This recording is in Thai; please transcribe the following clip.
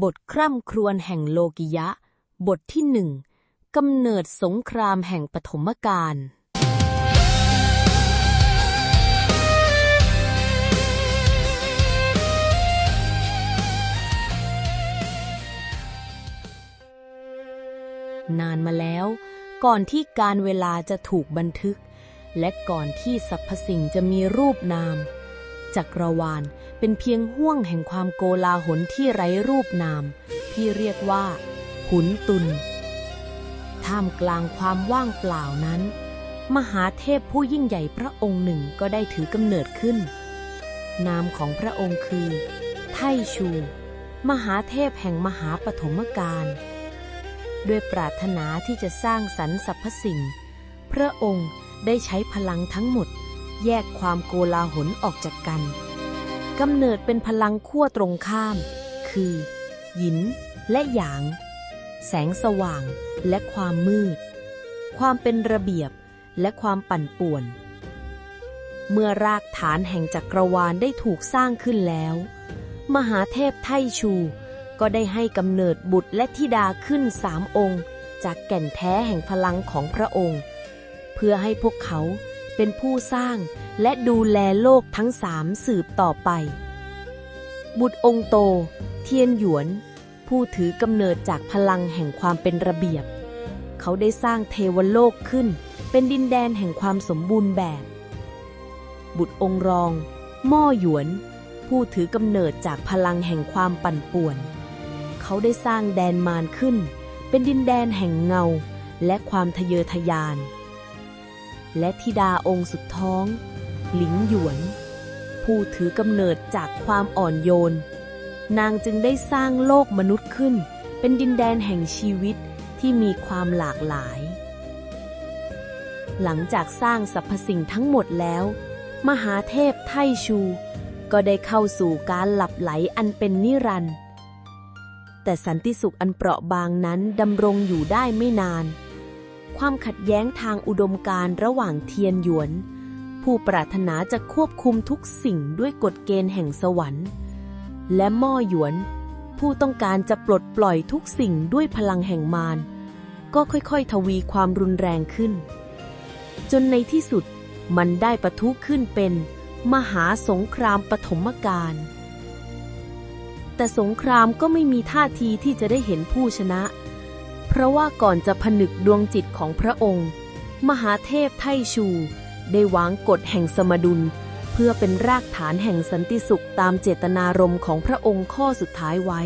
บทคร่ำครวญแห่งโลกิยะ บทที่หนึ่งกำเนิดสงครามแห่งปฐมกาลนานมาแล้ว ก่อนที่การเวลาจะถูกบันทึก และก่อนที่สรรพสิ่งจะมีรูปนาม จักรวาล เป็นเพียงห่วงแห่งความโกลาหลที่ไร้รูปนาม ที่เรียกว่าขุนตุน ท่ามกลางความว่างเปล่านั้น มหาเทพผู้ยิ่งใหญ่พระองค์หนึ่งก็ได้ถือกำเนิดขึ้น นามของพระองค์คือ ไทชู มหาเทพแห่งมหาปฐมกาลด้วยปรารถนาที่จะสร้างสรรค์สรรพสิ่ง พระองค์ได้ใช้พลังทั้งหมด แยกความโกลาหลออกจากกันกำเนิดเป็นพลังขั้วตรงข้าม คือหยินและหยาง แสงสว่างและความมืด ความเป็นระเบียบและความปั่นป่วน เมื่อรากฐานแห่งจักรวาลได้ถูกสร้างขึ้นแล้ว มหาเทพไทชูก็ได้ให้กำเนิดบุตรและธิดาขึ้นสามองค์ จากแก่นแท้แห่งพลังของพระองค์ เพื่อให้พวกเขา เป็นผู้สร้างและดูแลโลกทั้งสามสืบต่อไป บุตรองโต เทียนหยวน ผู้ถือกำเนิดจากพลังแห่งความเป็นระเบียบ เขาได้สร้างเทวโลกขึ้น เป็นดินแดนแห่งความสมบูรณ์แบบ บุตรองรอง ม่อหยวน ผู้ถือกำเนิดจากพลังแห่งความปั่นป่วน เขาได้สร้างแดนมารขึ้น เป็นดินแดนแห่งเงา และความทะเยอทะยาน และธิดาองค์สุดท้อง หลิงหยวน ผู้ถือกำเนิดจากความอ่อนโยน นางจึงได้สร้างโลกมนุษย์ขึ้น เป็นดินแดนแห่งชีวิตที่มีความหลากหลาย หลังจากสร้างสรรพสิ่งทั้งหมดแล้ว มหาเทพไทชู ก็ได้เข้าสู่การหลับไหลอันเป็นนิรันดร์แต่สันติสุขอันเปราะบางนั้นดำรงอยู่ได้ไม่นาน ความขัดแย้งทางอุดมการณ์ระหว่างเทียนหยวน ผู้ปรารถนาจะควบคุมทุกสิ่งด้วยกฎเกณฑ์แห่งสวรรค์ และม่อหยวน ผู้ต้องการจะปลดปล่อยทุกสิ่งด้วยพลังแห่งมาร ก็ค่อยๆ ทวีความรุนแรงขึ้น จนในที่สุดมันได้ปะทุขึ้นเป็น มหาสงครามปฐมกาลแต่สงครามก็ไม่มีท่าทีที่จะได้เห็นผู้ชนะ เพราะว่าก่อนจะผนึกดวงจิตของพระองค์ มหาเทพไทชู ได้วางกฎแห่งสมดุล เพื่อเป็นรากฐานแห่งสันติสุขตามเจตนารมณ์ของพระองค์ข้อสุดท้ายไว้